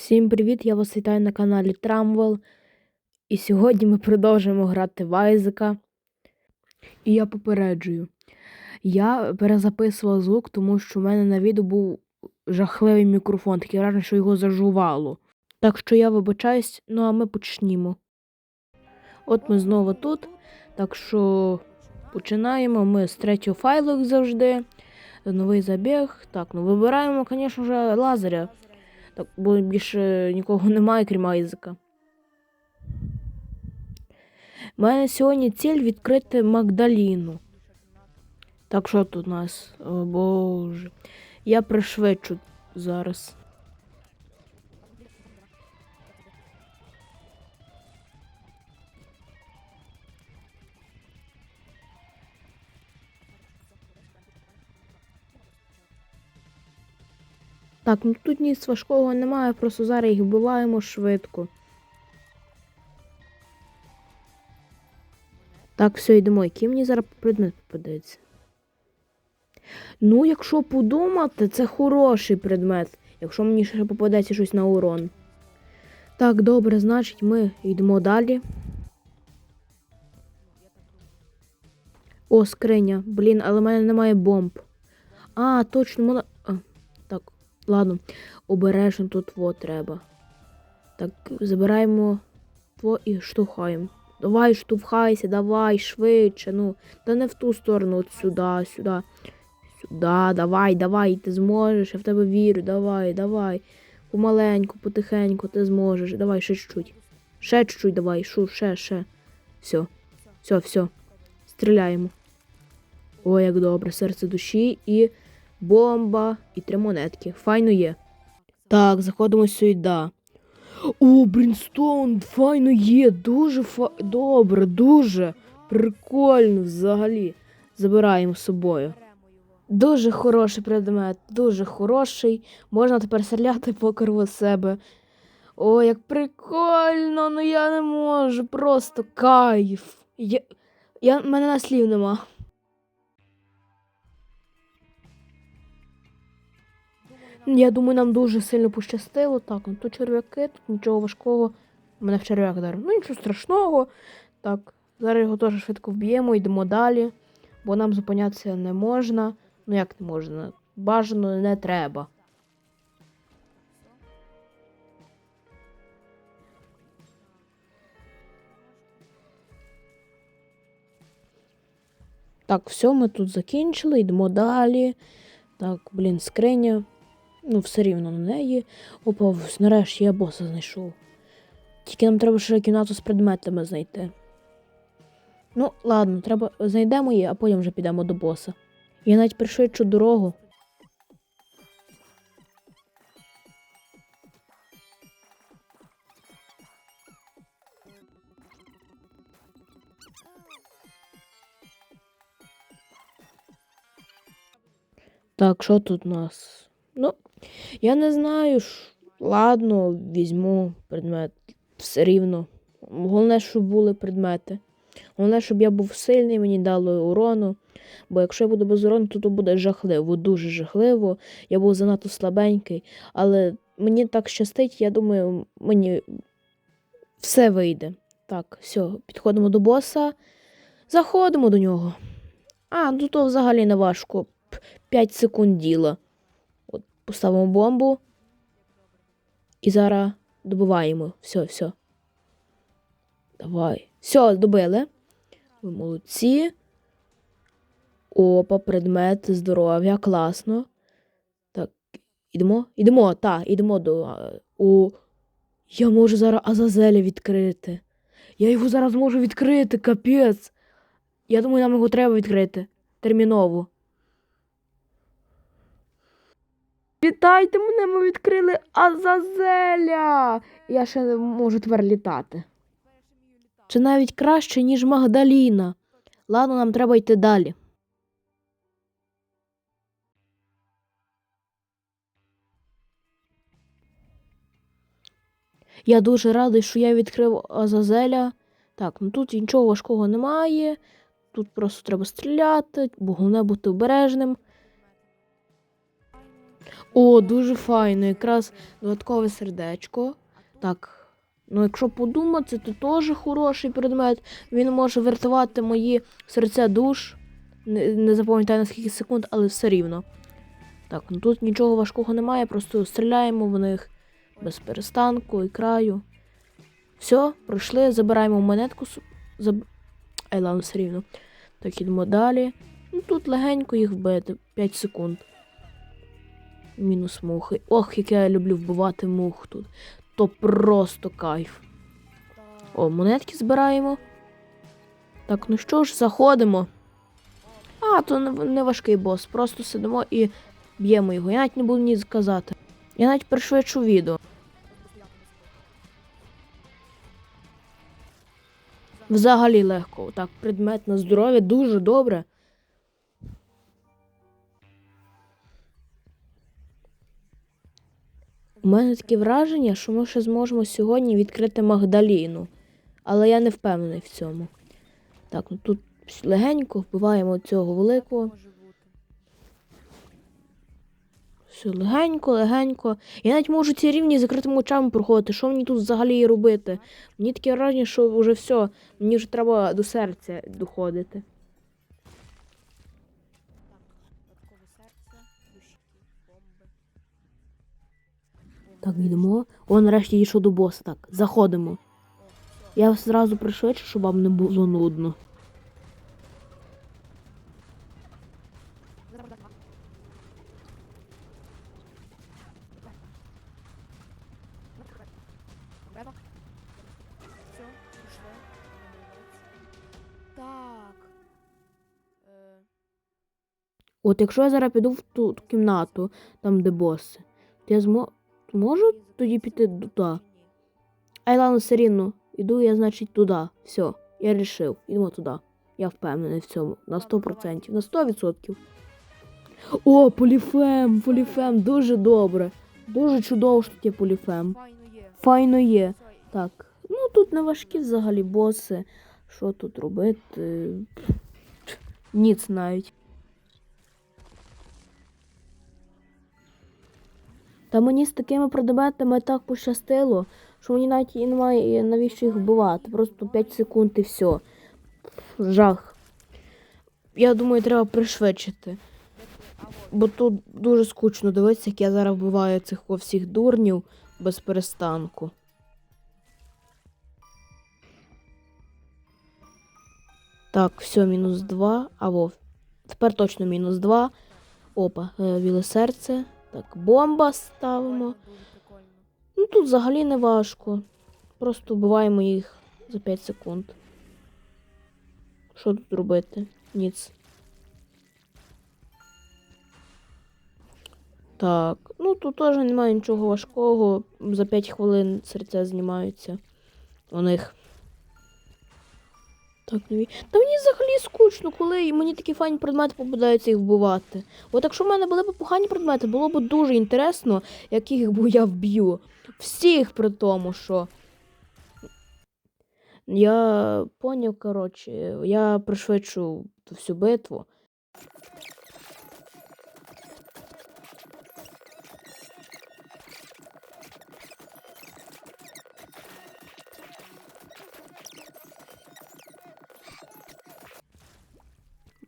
Всім привіт! Я вас вітаю на каналі Трамвел. І сьогодні ми продовжуємо грати в Айзека. І я попереджую. Я перезаписував звук, тому що в мене на відео був жахливий мікрофон, таке враження, що його зажувало. Так що я вибачаюсь, ну а ми почнімо. От ми знову тут. Так що починаємо ми з третього файлу, завжди. Новий забіг. Так, ну вибираємо, звісно лазаря. Бо більше нікого немає, крім Айзека. У мене сьогодні ціль відкрити Магдаліну. Так, що тут у нас? О боже. Я пришвидшу зараз. Так, ну тут ніц важкого немає, просто зараз їх вбиваємо швидко. Так, все, йдемо. Який мені зараз предмет попадається? Ну, якщо подумати, це хороший предмет. Якщо мені ще попадеться щось на урон. Так, добре, значить, ми йдемо далі. О, скриня. Блін, але в мене немає бомб. А, точно, можна. А, так, ладно. Обережно тут во треба. Так, забираємо тво і штовхаємо. Давай, штовхайся, давай, швидше. Ну, та не в ту сторону, от сюди, сюди. Сюди, давай, давай, ти зможеш, я в тебе вірю, давай, давай. Помаленьку, потихеньку, ти зможеш. Давай, ще чуть-чуть. Ще чуть-чуть давай, шу, ще, ще. Все, все, все. Стріляємо. Ой, як добре, серце душі і бомба, і три монетки. Файно є. Так, заходимо сюди. О, Брінстоун, файно є. Дуже фа... добре, дуже прикольно взагалі. Забираємо з собою. Дуже хороший предмет, дуже хороший. Можна тепер стріляти покерво себе. О, як прикольно, ну я не можу, просто кайф. Я... Я... мене на слів нема. Я думаю, нам дуже сильно пощастило. Так, ну тут черв'яки, тут нічого важкого. У Мене в черв'як дарив. Ну нічого страшного. Так, зараз його теж швидко вб'ємо, йдемо далі, бо нам зупинятися не можна. Ну як не можна? Бажано не треба. Так, все, ми тут закінчили, йдемо далі. Так, блін, скриня. Ну, все рівно на неї. Опа, нарешті я боса знайшов. Тільки нам треба ще кімнату з предметами знайти. Ну, ладно, треба знайдемо її, а потім вже підемо до боса. Я навіть пришвидшу дорогу. Так, що тут у нас? Ну, я не знаю. Ладно, візьму предмет. Все рівно. Головне, щоб були предмети. Головне, щоб я був сильний, мені дало урону. Бо якщо я буду без урону, то, то буде жахливо, дуже жахливо. Я був занадто слабенький. Але мені так щастить, я думаю, мені все вийде. Так, все, підходимо до боса. Заходимо до нього. А, ну то взагалі не важко. 5 секунд діла. Поставимо бомбу. І зараз добиваємо. Все, все. Давай. Все, добили. Ви молодці. Опа, предмет здоров'я, класно. Так, ідемо? Ідемо, так, ідемо до. О, я можу зараз Азазеля відкрити. Я його зараз можу відкрити, капець. Я думаю, нам його треба відкрити. Терміново. Вітайте мене, ми відкрили Азазеля. Я ще не можу тепер літати. Чи навіть краще, ніж Магдаліна. Ладно, нам треба йти далі. Я дуже радий, що я відкрив Азазеля. Так, ну тут нічого важкого немає. Тут просто треба стріляти, бо головне бути обережним. О, дуже файно. Якраз додаткове сердечко. Так. Ну, якщо подумати, то теж хороший предмет. Він може врятувати мої серця душ. Не, не запам'ятаю на скільки секунд, але все рівно. Так, ну тут нічого важкого немає, просто стріляємо в них без перестанку і краю. Все, пройшли, забираємо монетку. Заб... Ай, ладно, все рівно. Так, ідемо далі. Ну тут легенько їх вбити. 5 секунд. Мінус мухи. Ох, як я люблю вбивати мух тут. То просто кайф. О, монетки збираємо. Так, ну що ж, заходимо. А, то не, важкий бос. Просто сидимо і б'ємо його. Я навіть не буду ні сказати. Я навіть пришвидшу відео. Взагалі легко. Так, предмет на здоров'я дуже добре. У мене таке враження, що ми ще зможемо сьогодні відкрити Магдаліну. Але я не впевнений в цьому. Так, ну тут легенько вбиваємо цього великого. Все легенько, легенько. Я навіть можу ці рівні закритими очами проходити. Що мені тут взагалі робити? Мені таке враження, що вже все, мені вже треба до серця доходити. Так, йдемо. О, нарешті дійшов до боса. Так, заходимо. Я зразу пришвидшу, щоб вам не було нудно. От якщо я зараз піду в ту кімнату, там де боси, то я змо... зможу тоді піти туди. Ай, ладно, все. Іду я, значить, туди. Все, я рішив. Ідемо туди. Я впевнений в цьому. На 100%. На 100%. О, поліфем, поліфем, дуже добре. Дуже чудово, що тут є поліфем. Файно є. Так, ну тут не важкі взагалі боси. Що тут робити? Ніц навіть. Та мені з такими предметами так пощастило, що мені навіть і немає навіщо їх вбивати. Просто 5 секунд і все. Жах. Я думаю, треба пришвидшити. Бо тут дуже скучно дивитися, як я зараз вбиваю цих всіх дурнів без перестанку. Так, все, мінус 2. Або тепер точно мінус 2. Опа, е, біле серце. Так, бомба ставимо. Ну тут взагалі не важко. Просто вбиваємо їх за 5 секунд. Що тут робити? Ніц. Так, ну тут теж немає нічого важкого. За 5 хвилин серця знімаються у них. Так, нові. Та мені взагалі скучно, коли мені такі файні предмети попадаються їх вбивати. От якщо в мене були б погані предмети, було б дуже інтересно, яких я вб'ю. Всіх при тому, що. Я поняв, коротше, я пришвидшу всю битву.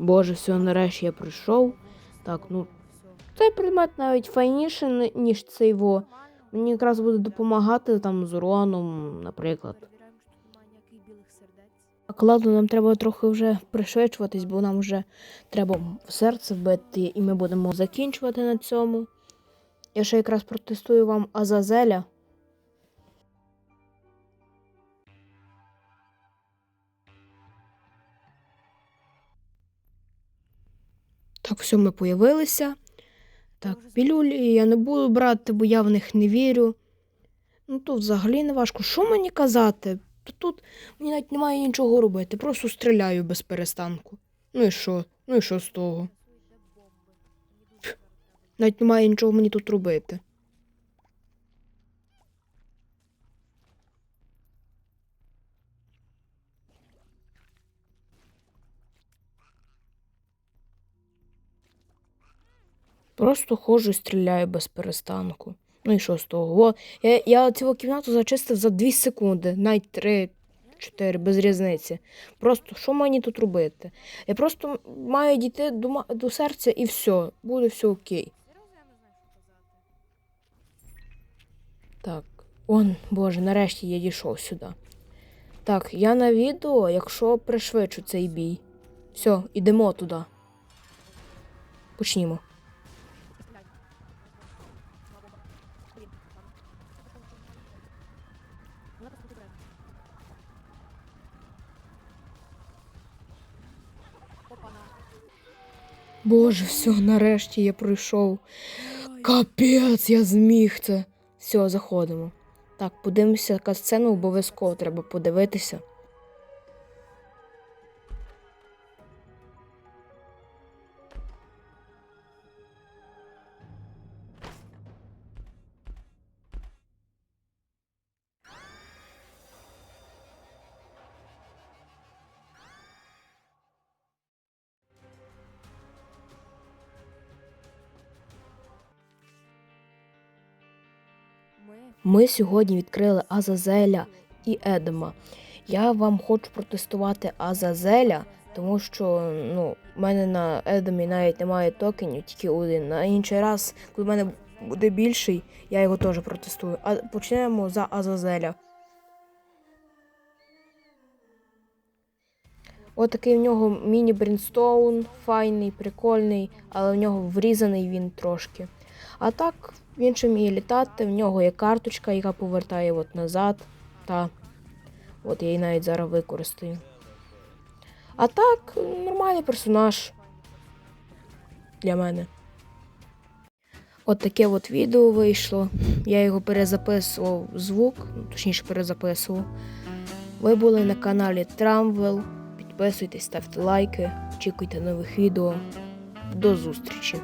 Боже, все, нарешті я прийшов. Так, ну цей предмет навіть файніше, ніж цей во. Мені якраз буде допомагати там з уроном, наприклад. Так, ладно, нам треба трохи вже пришвидшуватись, бо нам вже треба серце вбити, і ми будемо закінчувати на цьому. Я ще якраз протестую вам Азазеля. Так, все, ми появилися. Так, пілюлі я не буду брати, бо я в них не вірю. Ну то взагалі не важко. Що мені казати? То Тут мені навіть немає нічого робити, просто стріляю без перестанку. Ну і що? Ну і що з того? Навіть немає нічого мені тут робити. Просто ходжу і стріляю без перестанку. Ну і що з того? Во, я, я цю кімнату зачистив за 2 секунди, навіть 3, 4, без різниці. Просто що мені тут робити? Я просто маю дійти до, до серця і все, буде все окей. Так, он, боже, нарешті я дійшов сюди. Так, я на відео, якщо пришвидшу цей бій. Все, ідемо туди. Почнімо. Боже, все, нарешті я пройшов. Капець, я зміг це. Все, заходимо. Так, подивимося касцену, обов'язково треба подивитися. Ми сьогодні відкрили Азазеля і Едема. Я вам хочу протестувати Азазеля, тому що ну, в мене на Едемі навіть немає токенів, тільки один. На інший раз, коли в мене буде більший, я його теж протестую. А почнемо за Азазеля. От в нього міні Брінстоун, файний, прикольний, але в нього врізаний він трошки. А так, він ще вміє літати, в нього є карточка, яка повертає от назад. Та от я її навіть зараз використаю. А так, нормальний персонаж для мене. От таке от відео вийшло. Я його перезаписував звук, ну, точніше перезаписував. Ви були на каналі Трамвел. Підписуйтесь, ставте лайки, очікуйте нових відео. До зустрічі!